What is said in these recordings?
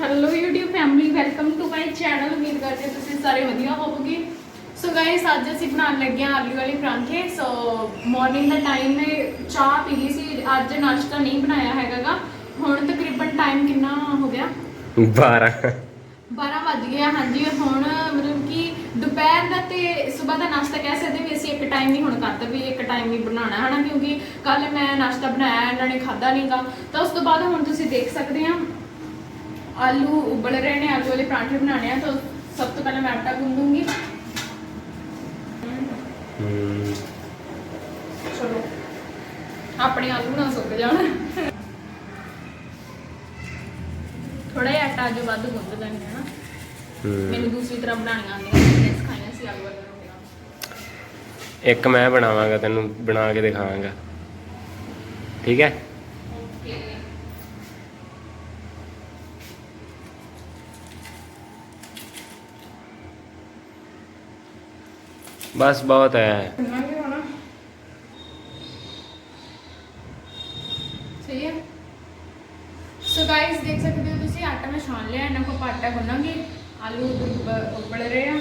Hello YouTube family welcome to my channel ਉਮੀਦ ਕਰਦੇ ਹਾਂ ਤੁਸੀਂ ਸਾਰੇ ਵਧੀਆ ਹੋਵੋਗੇ ਸੋ ਗਾਇਸ ਅੱਜ ਅਸੀਂ ਬਣਾਉਣ ਲੱਗੇ ਹਾਂ ਆਲੂ ਵਾਲੇ ਪਰਾਂਠੇ ਸੋ ਮਾਰਨਿੰਗ ਦਾ ਟਾਈਮ ਹੈ ਚਾਹ ਪੀ ਲਈ ਸੀ ਅੱਜ ਨਾਸ਼ਤਾ ਨਹੀਂ ਬਣਾਇਆ ਹੈਗਾਗਾ ਹੁਣ ਤਕਰੀਬਨ ਟਾਈਮ ਕਿੰਨਾ ਹੋ ਗਿਆ 12 12 ਵੱਜ ਗਿਆ ਹਾਂਜੀ ਹੁਣ ਮਤਲਬ ਕਿ ਦੁਪਹਿਰ ਦਾ ਤੇ ਸਵੇਰ ਦਾ ਨਾਸ਼ਤਾ ਕਹਿ ਸਕਦੇ ਵੀ ਅਸੀਂ ਇੱਕ ਟਾਈਮ ਹੀ ਹੁਣ ਕਰਦਾ ਵੀ ਇੱਕ ਟਾਈਮ ਹੀ ਬਣਾਉਣਾ ਹੈ ਨਾ ਕਿਉਂਕਿ ਕੱਲ ਮੈਂ ਨਾਸ਼ਤਾ ਬਣਾਇਆ ਇਹਨਾਂ ਨੇ ਖਾਦਾ ਨਹੀਂਗਾ ਤਾਂ ਉਸ ਤੋਂ ਬਾਅਦ ਹੁਣ ਤੁਸੀਂ ਦੇਖ ਸਕਦੇ ਆ ਆਲੂ ਉਬਲ ਰਹੇ ਨੇ ਆਲੂ ਵਾਲੇ ਪਰਾਂਠੇ ਬਣਾਉਣੇ ਆ ਤਾਂ ਸਭ ਤੋਂ ਪਹਿਲਾਂ ਮੈਂ ਆਟਾ ਗੁੰਦੂੰਗੀ ਚਲੋ ਆਪਣੇ ਆਲੂ ਨਾ ਸੁੱਕ ਜਾਣ। ਥੋੜਾ ਜਿਹਾ ਆਟਾ ਜੋ ਵੱਧ ਗੁੰਦ ਲੈਣਾ ਹੈ ਨਾ ਹਮ। ਮੈਨੂੰ ਦੂਸਰੀ ਤਰ੍ਹਾਂ ਬਣਾਉਣੀਆਂ ਆਉਂਦੀਆਂ ਨੇ ਸਿਖਾਈਆਂ ਸੀ ਆਲੂ ਵਾਲੇ ਇੱਕ ਮੈਂ ਬਣਾਵਾਂਗਾ ਤੈਨੂੰ ਬਣਾ ਕੇ ਦਿਖਾਵਾਂਗਾ। ਠੀਕ ਹੈ? ਬਸ ਬਹੁਤ ਹੈ ਬਣਾਂਗੇ ਹੁਣ ਸਹੀ ਹੈ ਸੋ ਗਾਇਸ ਦੇਖ ਸਕਦੇ ਹੋ ਤੁਸੀਂ ਆਟਾ ਮੈਂ ਛਾਣ ਲਿਆ ਇਹਨਾਂ ਕੋ ਆਪਾਂ ਆਟਾ ਗੁੰਨਾਂਗੇ ਆਲੂ ਉਬ- ਉਬਲ ਰਹੇ ਆ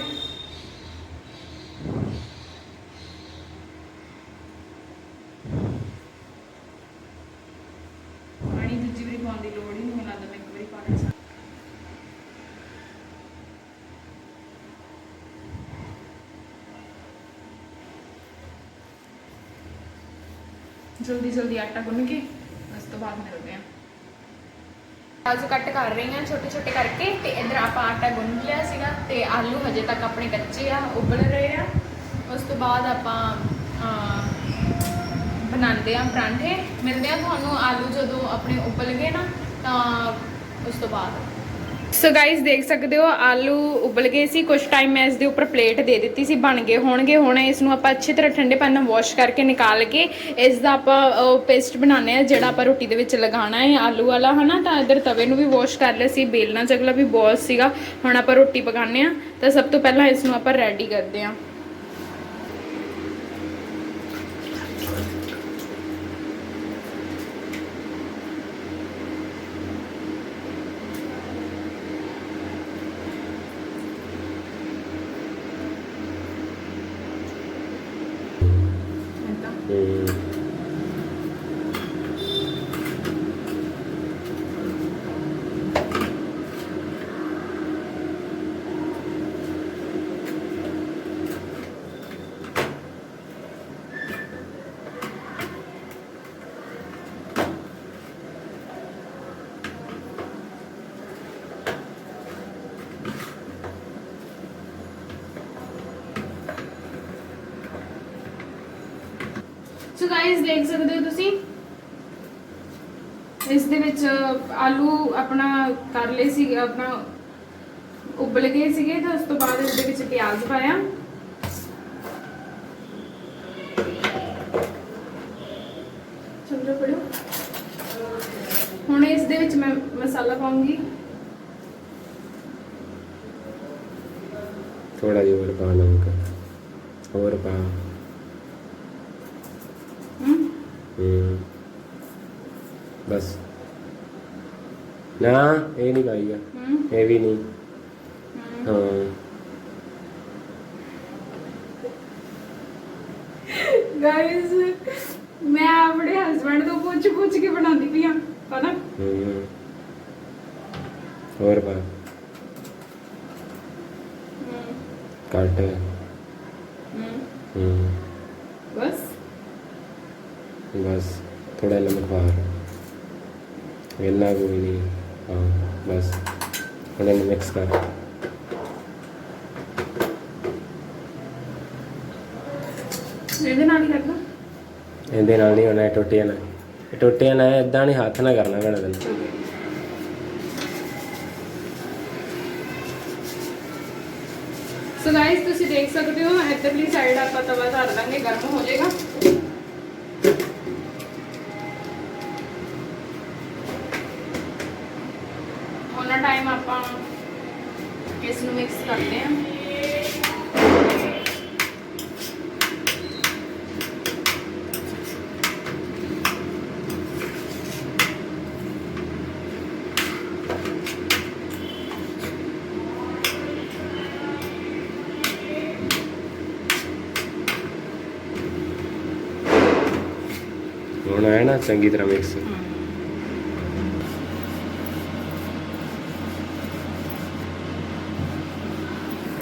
ਪਾਣੀ ਦੂਜੀ ਵਾਰੀ ਪਾਉਣ ਦੀ ਲੋੜ ਹੀ ਨਹੀਂ ਮੈਨੂੰ ਲੱਗਦਾ ਮੈਂ ਇੱਕ ਵਾਰੀ ਪਾਣਾ ਸੀ ਜਲਦੀ ਜਲਦੀ ਆਟਾ ਗੁੰਨ ਕੇ, ਉਸ ਤੋਂ ਬਾਅਦ ਮਿਲਦੇ ਹਾਂ। ਕਾਜੂ ਕੱਟ ਕਰ ਰਹੀ ਹਾਂ ਛੋਟੇ ਛੋਟੇ ਕਰਕੇ ਤੇ ਇਧਰ ਆਪਾਂ ਆਟਾ ਗੁੰਨ ਲਿਆ ਸੀਗਾ ਤੇ ਆਲੂ ਹਜੇ ਤੱਕ ਆਪਣੇ ਕੱਚੇ ਆ, ਉਬਲ ਰਹੇ ਆ। ਉਸ ਤੋਂ ਬਾਅਦ ਆਪਾਂ ਬਣਾਉਂਦੇ ਆ ਪਰਾਂਠੇ। ਮਿਲਦੇ ਆ ਤੁਹਾਨੂੰ ਆਲੂ ਜਦੋਂ ਆਪਣੇ ਉਬਲ ਗਏ ਨਾ, ਤਾਂ ਉਸ ਤੋਂ ਬਾਅਦ। ਸੋ ਗਾਇਸ ਦੇਖ ਸਕਦੇ ਹੋ, ਆਲੂ ਉਬਲ ਗਏ ਸੀ। ਕੁਝ ਟਾਈਮ ਮੈਂ ਇਸ ਦੇ ਉੱਪਰ ਪਲੇਟ ਦੇ ਦਿੱਤੀ ਸੀ, ਬਣ ਗਏ, ਹੋਣਗੇ। ਹੁਣ ਇਸ ਨੂੰ ਆਪਾਂ ਅੱਛੀ ਤਰ੍ਹਾਂ ਠੰਡੇ ਪਾਣੀ ਨਾਲ ਵਾਸ਼ ਕਰਕੇ ਨਿਕਾਲ ਕੇ ਇਸ ਦਾ ਆਪਾਂ ਪੇਸਟ ਬਣਾਉਣੇ ਆ ਜਿਹੜਾ ਆਪਾਂ ਰੋਟੀ ਦੇ ਵਿੱਚ ਲਗਾਉਣਾ ਹੈ, ਆਲੂ ਵਾਲਾ, ਹਨਾ? ਤਾਂ ਇਧਰ ਤਵੇ ਨੂੰ ਵੀ ਵਾਸ਼ ਕਰ ਲਿਆ ਸੀ। ਬੇਲਣਾ ਚਗਲਾ ਵੀ ਬਹੁਤ ਸੀਗਾ। ਹੁਣ ਆਪਾਂ ਰੋਟੀ ਪਕਾਉਂਦੇ ਆ ਤਾਂ ਸਭ ਤੋਂ ਪਹਿਲਾਂ ਇਸ ਨੂੰ ਆਪਾਂ ਰੈਡੀ ਕਰਦੇ ਆ ਗਾਇਸ ਦੇਖ ਸਕਦੇ ਹੋ ਤੁਸੀਂ? ਇਸ ਦੇ ਵਿੱਚ ਆਲੂ ਆਪਣਾ ਕਰ ਲਏ ਸੀ, ਆਪਣਾ ਉਬਲ ਗਏ ਸੀਗੇ ਤਾਂ ਉਸ ਤੋਂ ਬਾਅਦ ਇਸ ਦੇ ਵਿੱਚ ਪਿਆਜ਼ ਪਾਇਆ। ਚਲੋ ਪੜੋ ਹੁਣ ਇਸ ਦੇ ਵਿੱਚ ਮੈਂ ਮਸਾਲਾ ਪਾਉਂਗੀ। ਥੋੜਾ ਜਿਹਾ ਹੋਰ ਪਾ ਨਮਕ ਹੋਰ ਪਾ। ਬਸ। ਨਾ ਇਹ ਨਹੀਂ ਪਾਈਗਾ ਹਮ ਇਹ ਵੀ ਨਹੀਂ। ਹਾਂ। ਗਾਇਸ ਮੈਂ ਆਪਣੇ ਹਸਬੰਡ ਤੋਂ ਪੁੱਛ ਪੁੱਛ ਕੇ ਬਣਾਉਂਦੀ ਪਈ ਆ ਹਨਾ? ਹੋਰ ਪਾ ਕੱਟ ਹਮ, ਬਸ ਬਸ ਥੋੜਾ ਪਾ ਇੰਨਾ ਕੋਈ ਨਹੀਂ। ਹਾਂ ਬਸ। ਹੁਣ ਇਹਨੂੰ ਮਿਕਸ ਕਰ। ਇਹਦੇ ਨਾਲ ਹੀ ਕਰਨਾ ਇਹਦੇ ਨਾਲ ਨਹੀਂ ਹੋਣਾ ਇਹ ਟੁੱਟ ਜਾਣਾ ਇਹ ਟੁੱਟ ਜਾਣਾ ਇਦਾਂ ਨਹੀਂ ਹੱਥ ਨਾਲ ਕਰਨਾ ਪੈਣਾ ਤੈਨੂੰ। ਸੋ ਗਾਇਸ ਤੁਸੀਂ ਦੇਖ ਸਕਦੇ ਹੋ ਇੱਧਰਲੀ ਸਾਈਡ ਆਪਾਂ ਤਵਾ ਧਰ ਦਾਂਗੇ ਗਰਮ ਹੋ ਜਾਏਗਾ। ਕਰਦੇ ਹਾਂ ਹੁਣ ਹੈ ਨਾ ਚੰਗੀ ਤਰ੍ਹਾਂ ਮਿਕਸ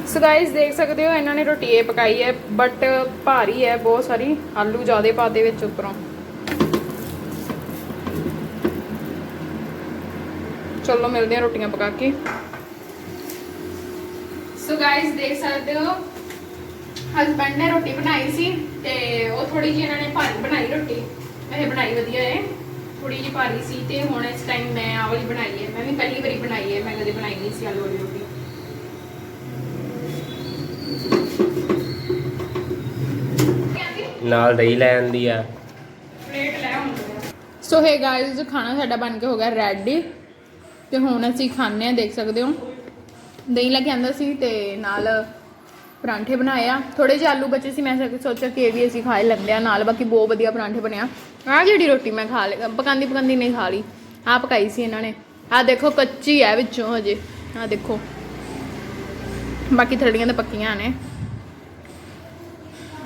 ਸੋ ਗਾਇਸ ਦੇਖ ਸਕਦੇ ਹੋ, ਇਹਨਾਂ ਨੇ ਰੋਟੀ ਇਹ ਪਕਾਈ ਹੈ ਬਟ ਭਾਰੀ ਹੈ, ਬਹੁਤ ਸਾਰੀ ਆਲੂ ਜ਼ਿਆਦੇ ਪਾਤੇ ਵਿੱਚ ਉੱਪਰੋਂ। ਚਲੋ, ਮਿਲਦੇ ਹਾਂ ਰੋਟੀਆਂ ਪਕਾ ਕੇ। ਸੋ ਗਾਇਸ ਦੇਖ ਸਕਦੇ ਹੋ ਹਸਬੰਡ ਨੇ ਰੋਟੀ ਬਣਾਈ ਸੀ ਤੇ ਉਹ ਥੋੜੀ ਜਿਹੀ ਇਹਨਾਂ ਨੇ ਭਾਰੀ ਬਣਾਈ ਰੋਟੀ। ਇਹ ਬਣਾਈ ਵਧੀਆ ਹੈ ਥੋੜੀ ਜਿਹੀ ਭਾਰੀ ਸੀ ਤੇ ਹੁਣ ਇਸ ਟਾਈਮ ਮੈਂ ਆਹ ਵਾਲੀ ਬਣਾਈ ਹੈ, ਮੈਂ ਵੀ ਪਹਿਲੀ ਵਾਰੀ ਬਣਾਈ ਹੈ, ਮੈਂ ਕਦੇ ਬਣਾਈ ਨਹੀਂ ਸੀ ਆਲੂ ਵਾਲੀ ਰੋਟੀ। ਨਾਲ ਦਹੀਂ ਲੈ ਆਂਦੀ ਆ। ਪਲੇਟ ਲੈ ਆਉਂਦੇ ਸੋ ਹੇ ਗਾਇਸ ਖਾਣਾ ਸਾਡਾ ਬਣ ਕੇ ਹੋ ਗਿਆ ਰੈਡੀ ਤੇ ਹੁਣ ਅਸੀਂ ਖਾਣੇ ਆ ਦੇਖ ਸਕਦੇ ਹੋ। ਦਹੀਂ ਲੈ ਕੇ ਆਂਦਾ ਸੀ ਤੇ ਨਾਲ ਪਰਾਂਠੇ ਬਣਾਇਆ ਥੋੜੇ ਜਿਹੇ ਆਲੂ ਬਚੇ ਸੀ, ਮੈਂ ਸੋਚਿਆ ਕਿ ਇਹ ਵੀ ਅਸੀਂ ਖਾ ਲੈਂਦੇ ਆ ਨਾਲ, ਬਾਕੀ ਬਹੁਤ ਵਧੀਆ ਪਰਾਂਠੇ ਬਣਿਆ ਆਹ ਜਿਹੜੀ ਰੋਟੀ ਮੈਂ ਖਾ ਲਈ ਪਕਾਂਦੀ ਪਕਾਂਦੀ ਨਹੀਂ ਖਾ ਲਈ। ਆਹ ਪਕਾਈ ਸੀ ਇਹਨਾਂ ਨੇ। ਆਹ ਦੇਖੋ, ਕੱਚੀ ਹੈ ਵਿੱਚੋਂ ਹਜੇ। ਆਹ ਦੇਖੋ। ਬਾਕੀ ਥੜੀਆਂ ਤਾਂ ਪੱਕੀਆਂ ਨੇ।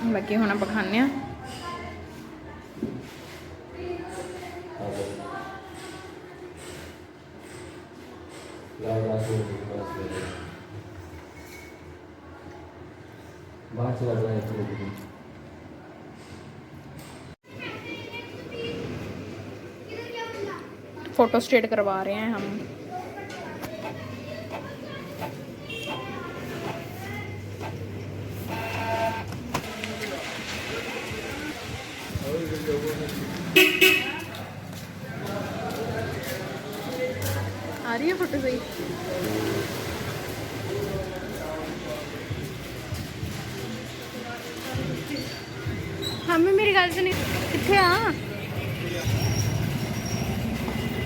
ਬਾਕੀ ਹੁਣ ਆਪਾਂ ਖਾਣੇ ਆ ਬਾਅਦ ਚ ਲੱਗਣਾ ਇੱਕ ਮਿੰਟ फोटो स्टेट करवा रहे हैं हम रही है फ़ोटो सही हमें मेरी गल सुनी कितने हाँ?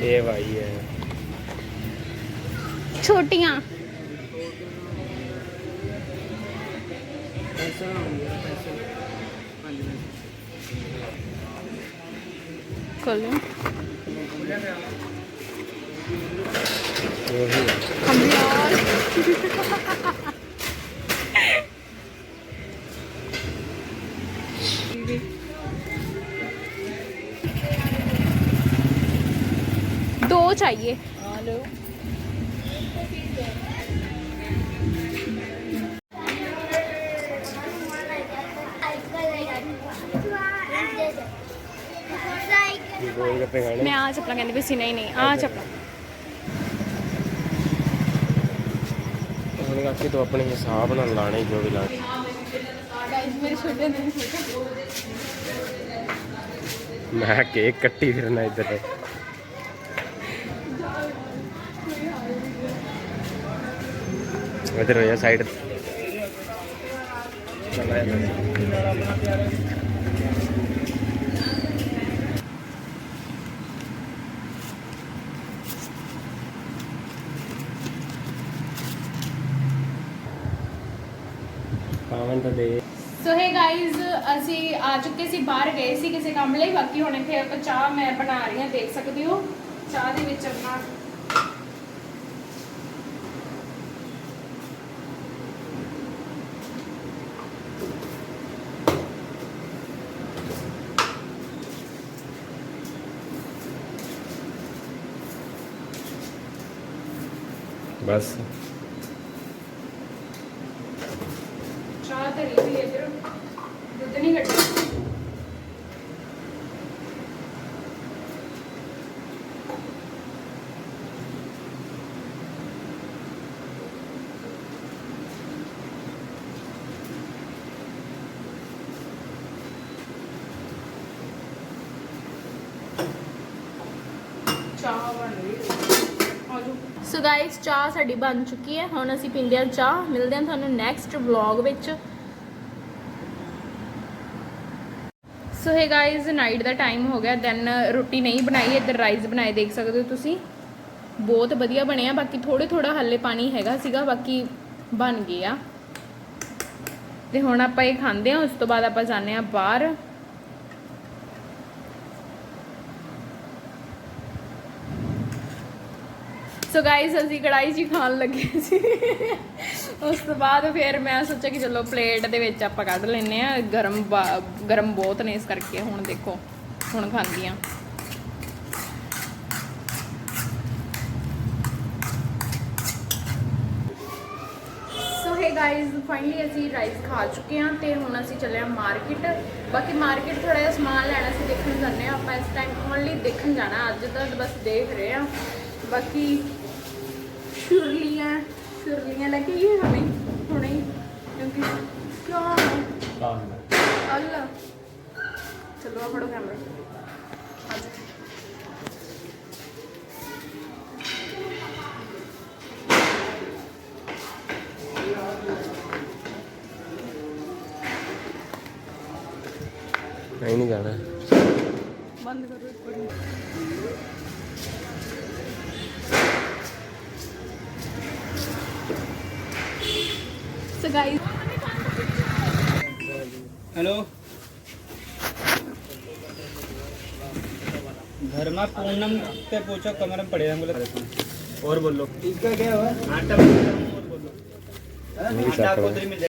ये भाई है। छोटियाँ। खोलो दो चाहिए। मैं आज अपना कहने पे सीना ही नहीं आज अपना। ਬਾਕੀ ਤੂੰ ਆਪਣੇ ਹਿਸਾਬ ਨਾਲ ਲਾਣੇ ਜੋ ਵੀ ਲਾਣੇ ਮੈਂ ਕੇਕ ਕੱਟੀ ਫਿਰਨਾ ਇੱਧਰ। ਇੱਧਰ ਹੋ ਜਾ ਸਾਈਡ ਚਲਾ ਜਾ ਤਾਂ ਦੇ ਸੋ ਹੈ ਗਾਇਜ਼ ਅਸੀਂ ਆ ਚੁੱਕੇ ਸੀ ਬਾਹਰ ਗਏ ਸੀ ਕਿਸੇ ਕੰਮ ਲਈ। ਬਾਕੀ ਹੁਣ ਇੱਥੇ ਆਪਾਂ ਚਾਹ ਮੈਂ ਬਣਾ ਰਹੀ ਹਾਂ ਦੇਖ ਸਕਦੇ ਹੋ। ਚਾਹ ਦੇ ਵਿੱਚ ਆਪਣਾ ਬਸ ਚਾਹ ਧਰੀ ਹੋਈ ਹੈ ਇੱਧਰ ਦੁੱਧ ਨਹੀਂ ਕੱਢਿਆ ਚਾਹ ਬਣ ਰਹੀ ਆਜੋ ਸੋ ਗਾਇਸ ਚਾਹ ਸਾਡੀ ਬਣ ਚੁੱਕੀ ਹੈ। ਹੁਣ ਅਸੀਂ ਪੀਂਦੇ ਹਾਂ ਚਾਹ। ਮਿਲਦੇ ਹਾਂ ਤੁਹਾਨੂੰ ਨੈਕਸਟ ਵਲੌਗ ਵਿੱਚ। ਸੋ ਹੈ ਗਾਇਸ ਨਾਈਟ ਦਾ ਟਾਈਮ ਹੋ ਗਿਆ। ਦੈਨ ਰੋਟੀ ਨਹੀਂ ਬਣਾਈ, ਇੱਧਰ ਰਾਈਸ ਬਣਾਏ, ਦੇਖ ਸਕਦੇ ਹੋ ਤੁਸੀਂ। ਬਹੁਤ ਵਧੀਆ ਬਣਿਆ। ਬਾਕੀ ਥੋੜੇ ਥੋੜਾ ਹੱਲੇ ਪਾਣੀ ਹੈਗਾ ਸੀਗਾ, ਬਾਕੀ ਬਣ ਗਿਆ। ਤੇ ਹੁਣ ਆਪਾਂ ਇਹ ਖਾਂਦੇ ਹਾਂ, ਉਸ ਤੋਂ ਬਾਅਦ ਆਪਾਂ ਜਾਂਦੇ ਹਾਂ ਬਾਹਰ। ਸੋ ਗਾਇਸ ਅਸੀਂ ਕੜਾਈ 'ਚ ਹੀ ਖਾਣ ਲੱਗੇ ਸੀ। ਉਸ ਤੋਂ ਬਾਅਦ ਫਿਰ ਮੈਂ ਸੋਚਿਆ ਕਿ ਚਲੋ ਪਲੇਟ ਦੇ ਵਿੱਚ ਆਪਾਂ ਕੱਢ ਲੈਨੇ ਆ ਗਰਮ ਗਰਮ ਬਹੁਤ ਨੇ ਇਸ ਕਰਕੇ ਹੁਣ ਦੇਖੋ, ਹੁਣ ਖਾਂਦੀ ਆ ਸੋ ਹੈ ਗਾਇਜ਼ ਫਾਈਨਲੀ ਅਸੀਂ ਰਾਈਸ ਖਾ ਚੁੱਕੇ ਹਾਂ ਤੇ ਹੁਣ ਅਸੀਂ ਚੱਲੇ ਹਾਂ ਮਾਰਕੀਟ ਬਾਕੀ ਮਾਰਕੀਟ ਥੋੜਾ ਜਿਹਾ ਸਮਾਨ ਲੈਣਾ ਸੀ, ਦੇਖਣ ਜਾਂਦੇ ਹਾਂ। ਆਪਾਂ ਇਸ ਟਾਈਮ ਓਨਲੀ ਦੇਖਣ ਜਾਣਾ, ਅੱਜ ਤਾਂ ਬਸ ਦੇਖ ਰਹੇ ਹਾਂ। ਬਾਕੀ ਸ਼ੁਰਲੀਆਂ ਸ਼ੁਰਲੀਆਂ ਲੈ ਕੇ ਆਈਏ ਹਮੇ ਹੁਣੇ ਹੀ, ਕਿਉਂਕਿ ਕਿਉਂ ਅੱਲਾ ਚਲੋ ਫੜੋ ਕੈਮਰਾ गाइस हेलो घर में पूनम पे पूछो कमरे में पड़े हैं बोले और बोलो इसका क्या हुआ आटा और बोलो नहीं आटा सकता। कोदरी में